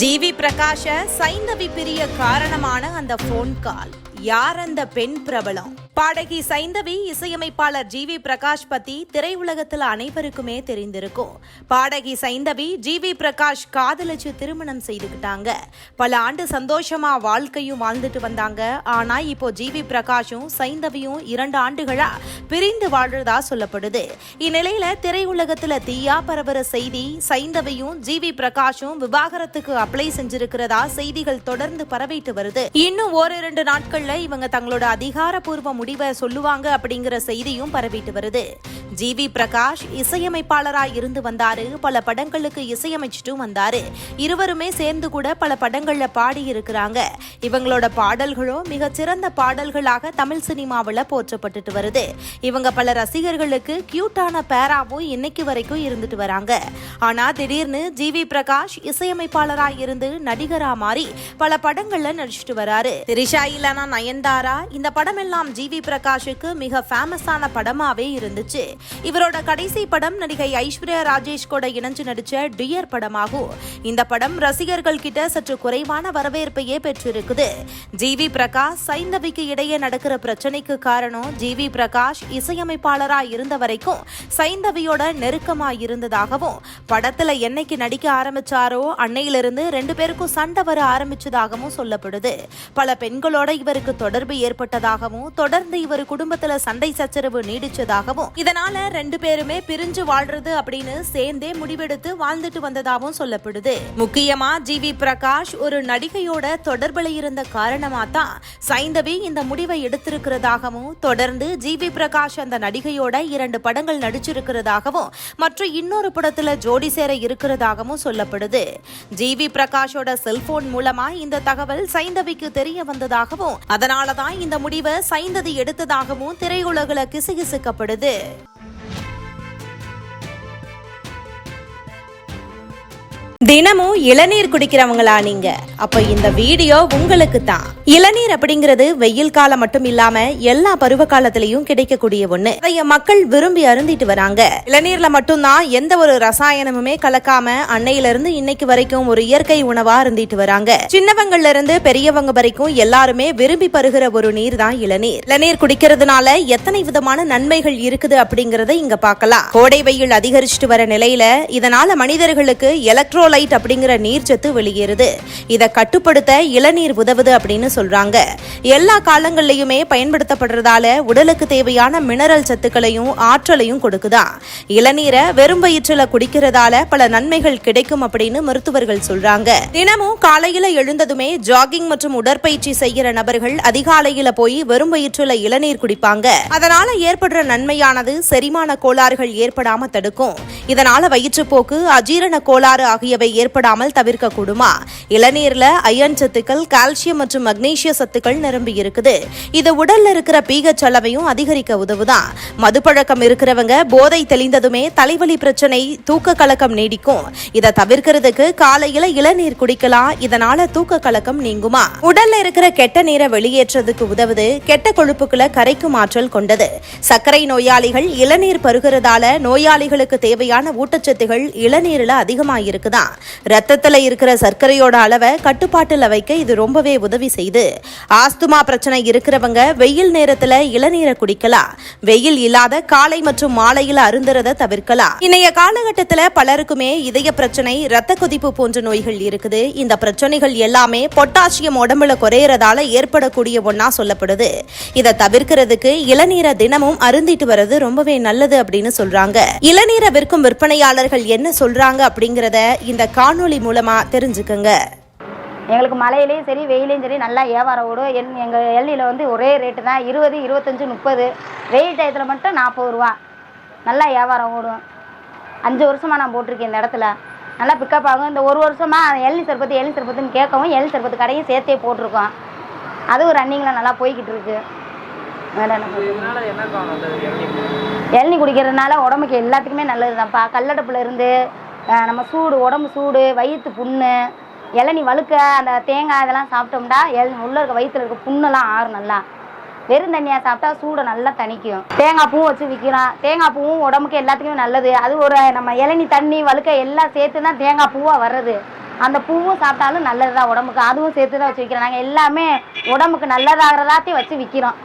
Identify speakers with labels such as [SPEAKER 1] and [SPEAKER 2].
[SPEAKER 1] GV Prakash Saindhavi பிரிய காரணமான அந்த போன் கால் யார் அந்த பெண் பிரபலம்? பாடகி சைந்தவி இசையமைப்பாளர் ஜி வி பிரகாஷ் பத்தி திரையுலகத்தில் அனைவருக்குமே தெரிந்திருக்கும். பாடகி சைந்தவி ஜி வி பிரகாஷ் காதலிச்சு திருமணம் செய்துக்கிட்டாங்க. பல ஆண்டு சந்தோஷமா வாழ்க்கையும் வாழ்ந்துட்டு வந்தாங்க. ஆனா இப்போ ஜி வி பிரகாஷும் சைந்தவியும் இரண்டு ஆண்டுகளா பிரிந்து வாழ்றதா சொல்லப்படுது. இந்நிலையில திரையுலகத்துல தீயா பரவர செய்தி சைந்தவியும் ஜி வி பிரகாஷும் விவாகரத்துக்கு அப்ளை செஞ்சிருக்கிறதா செய்திகள் தொடர்ந்து பரவிட்டு வருது. இன்னும் ஓரிரண்டு நாட்கள்ல இவங்க தங்களோட அதிகாரப்பூர்வ முடிவு முடிவை சொல்லுவாங்க அப்படிங்கிற செய்தியும் பரவிட்டு வருது. ஜி வி பிரகாஷ் இசையமைப்பாளராக இருந்து வந்தாரு. பல படங்களுக்கு இசையமைச்சிட்டும் வந்தாரு. இருவருமே சேர்ந்து கூட பல படங்கள்ல பாடி இருக்கிறாங்க இவங்களோட பாடல்களும் மிகச்சிறந்த பாடல்களாக தமிழ் சினிமாவில் போற்றப்பட்டுட்டு வருது. இவங்க பல ரசிகர்களுக்கு கியூட்டான பேராவும் இன்னைக்கு வரைக்கும் இருந்துட்டு வராங்க. ஆனா திடீர்னு ஜி வி பிரகாஷ் இசையமைப்பாளராக இருந்து நடிகரா மாறி பல படங்கள்ல நடிச்சிட்டு வராரு. திரிஷா இல்லனா நயன்தாரா இந்த படம் எல்லாம் வி பிரகாஷுக்கு மிக ஃபேமஸான படமாவே இருந்துச்சு. இவரோட கடைசி படம் நடிகை ஐஸ்வர்யா ராஜேஷ் கூட இணைஞ்சு நடிச்ச டியர் படமாகும். இந்த படம் ரசிகர்கள் கிட்ட சற்று குறைவான வரவேற்பையே பெற்றிருக்குது. ஜி வி பிரகாஷ் சைந்தவிக்கு இடையே நடக்கிற பிரச்சனைக்கு காரணம் ஜி வி பிரகாஷ் இசையமைப்பாளராக இருந்த வரைக்கும் சைந்தவியோட நெருக்கமா இருந்ததாகவும் படத்துல என்னைக்கு நடிக்க ஆரம்பிச்சாரோ அன்னையிலிருந்து ரெண்டு பேருக்கும் சண்டை வர ஆரம்பிச்சதாகவும் சொல்லப்படுது. பல பெண்களோட இவருக்கு தொடர்பு ஏற்பட்டதாகவும் தொடர் தொடர்ந்து இவர் குடும்பத்துல சண்டை சச்சரவு நீடிச்சதாகவும் இதனால ரெண்டு பேருமே பிரிஞ்சு வாழ்றது அப்படின்னு சேர்ந்தே முடிவெடுத்து வாழ்ந்துட்டு வந்ததாகவும் சொல்லப்படுது. முக்கியமா ஜி வி பிரகாஷ் ஒரு நடிகையோட தொடர்புல இருந்த காரணமா தான் சைந்தவி இந்த முடிவை எடுத்திருக்கிறதாகவும் தொடர்ந்து ஜி வி பிரகாஷ் அந்த நடிகையோட இரண்டு படங்கள் நடிச்சிருக்கிறதாகவும் மற்றும் இன்னொரு படத்துல ஜோடி சேர இருக்கிறதாகவும் சொல்லப்படுது. ஜி வி பிரகாஷோட செல்போன் மூலமா இந்த தகவல் சைந்தவிக்கு தெரிய வந்ததாகவும் அதனாலதான் இந்த முடிவை சைந்ததி எடுத்ததாகவும் திரையுலகில் கிசுகிசுக்கப்படுது தினமும் இளநீர் குடிக்கிறவங்களா நீங்க? அப்ப இந்த வீடியோ உங்களுக்கு தான் இளநீர் அப்படிங்கிறது வெயில் காலம் மட்டும் இல்லாம எல்லா பருவ காலத்திலயும் கிடைக்கக்கூடிய ஒண்ணு. அதைய மக்கள் விரும்பி அருந்திட்டு வராங்க. இளநீர்ல மட்டும்தான் எந்த ஒரு ரசாயனமுமே கலக்காம அன்னையில இருந்து இன்னைக்கு வரைக்கும் ஒரு இயற்கை உணவா அருந்திட்டு வராங்க. சின்னவங்கள்ல இருந்து பெரியவங்க வரைக்கும் எல்லாருமே விரும்பி பருகிற ஒரு நீர் தான் இளநீர். இளநீர் குடிக்கிறதுனால எத்தனை விதமான நன்மைகள் இருக்குது அப்படிங்கறத இங்க பார்க்கலாம். கோடை வெயில் அதிகரிச்சுட்டு வர நிலையில இதனால மனிதர்களுக்கு எலக்ட்ரோலைட் அப்படிங்கிற நீர்ச்சத்து வெளியேறுது. இதை கட்டுப்படுத்த இளநீர் உதவுது அப்படின்னு சொல்றாங்க. எல்லா காலங்கள்லயுமே பயன்படுத்தப்படுறதால உடலுக்கு தேவையான மினரல் சத்துக்களையும் ஆற்றலையும் கொடுக்குதான் இளநீரை வெறும் வயிற்றுல குடிக்கிறதால பல நன்மைகள் கிடைக்கும் அப்படின்னு மருத்துவர்கள் சொல்றாங்க. தினமும் காலையில எழுந்ததுமே ஜாகிங் மற்றும் உடற்பயிற்சி செய்கிற நபர்கள் அதிகாலையில போய் வெறும் வயிற்றுல இளநீர் குடிப்பாங்க. அதனால ஏற்படுற நன்மையானது செரிமான கோளாறுகள் ஏற்படாம தடுக்கும். இதனால வயிற்றுப்போக்கு அஜீரண கோளாறு ஆகியவை ஏற்படாமல் தவிர்க்கக்கூடுமா? இளநீரில் இளநீர்ல அயன் சத்துக்கள் கால்சியம் மற்றும் மக்னீசிய சத்துக்கள் நிரம்பி இருக்குது. இது உடல்ல இருக்கிற பீகச் அளவையும் அதிகரிக்க உதவுதான். மதுப்பழக்கம் இருக்கிறவங்க போதை தெளிந்ததுமே தலைவலி பிரச்சனை தூக்க கலக்கம் நீடிக்கும். இதை தவிர்க்கிறதுக்கு காலையில இளநீர் குடிக்கலாம். இதனால தூக்க கலக்கம் நீங்குமா? உடல்ல இருக்கிற கெட்ட நீரை வெளியேற்றதுக்கு உதவுது. கெட்ட கொழுப்புகளை கரைக்கும் ஆற்றல் கொண்டது. சர்க்கரை நோயாளிகள் இளநீர் பருகிறதால நோயாளிகளுக்கு தேவையான ஊட்டச்சத்துகள் இளநீர்ல அதிகமா இருக்குதான் ரத்தத்தில் இருக்கிற சர்க்கரையோட அளவை கட்டுப்பாட்டில் வைக்க இது ரொம்பவே உதவி செய்யுது ஆஸ்துமா பிரச்சனை இருக்கிறவங்க வெயில் நேரத்துல இளநீரை குடிக்கலாம். வெயில் இல்லாத காலை மற்றும் மாலையில அருந்துறதை தவிர்க்கலாம். இன்றைய காலகட்டத்துல பலருக்குமே இதய பிரச்சனை ரத்த கொதிப்பு போன்ற நோய்கள் இருக்குது. இந்த பிரச்சனைகள் எல்லாமே பொட்டாசியம் உடம்புல குறையறதால ஏற்படக்கூடிய ஒண்ணா சொல்லப்படுது. இதை தவிர்க்கிறதுக்கு இளநீரை தினமும் அருந்திட்டு வர்றது ரொம்பவே நல்லது அப்படின்னு சொல்றாங்க. இளநீரை விற்கும் விற்பனையாளர்கள் என்ன சொல்றாங்க அப்படிங்கறத இந்த காணொளி மூலமா தெரிஞ்சுக்கங்க.
[SPEAKER 2] எங்களுக்கு மழையிலையும் சரி வெயிலையும் சரி நல்லா வியாபாரம் ஓடும். என் எங்கள் எல்லையில் வந்து ஒரே ரேட்டு தான் இருபது இருபத்தஞ்சி முப்பது. வெயில் டயத்தில் மட்டும் நாற்பது ரூபா. நல்லா வியாபாரம் ஓடும். அஞ்சு வருஷமாக நான் போட்டிருக்கேன் இந்த இடத்துல. நல்லா பிக்கப் ஆகும். இந்த ஒரு வருஷமாக எள்ளி சர்பத்து எள்ளி சர்பத்துன்னு கேட்கவும் எள்ளி சர்பத்து கடையும் சேர்த்தே போட்டிருக்கோம். அதுவும் ரன்னிங்கில் நல்லா போய்கிட்டு இருக்கு. இளநீ குடிக்கிறதுனால உடம்புக்கு எல்லாத்துக்குமே நல்லது தான்ப்பா கல்லடப்புல இருந்து நம்ம சூடு உடம்பு சூடு வயிற்று புண்ணு இளநீ வழுக்க அந்த தேங்காய் இதெல்லாம் சாப்பிட்டோம்னா எல் உள்ள இருக்க வயிற்றுல இருக்க புண்ணெல்லாம் ஆறும் நல்லா. வெறும் தண்ணியாக சாப்பிட்டா சூடை நல்லா தணிக்கும். தேங்காய் பூவும் வச்சு விற்கிறோம் தேங்காய் பூவும் உடம்புக்கு எல்லாத்துக்குமே நல்லது. அது ஒரு நம்ம இளநீ தண்ணி வழுக்க எல்லாம் சேர்த்து தான் தேங்காய் பூவாக வர்றது. அந்த பூவும் சாப்பிட்டாலும் நல்லது தான் உடம்புக்கு. அதுவும் சேர்த்து தான் வச்சு விற்கிறோம் நாங்கள் எல்லாமே உடம்புக்கு நல்லதாகிறதாத்தையும் வச்சு விற்கிறோம்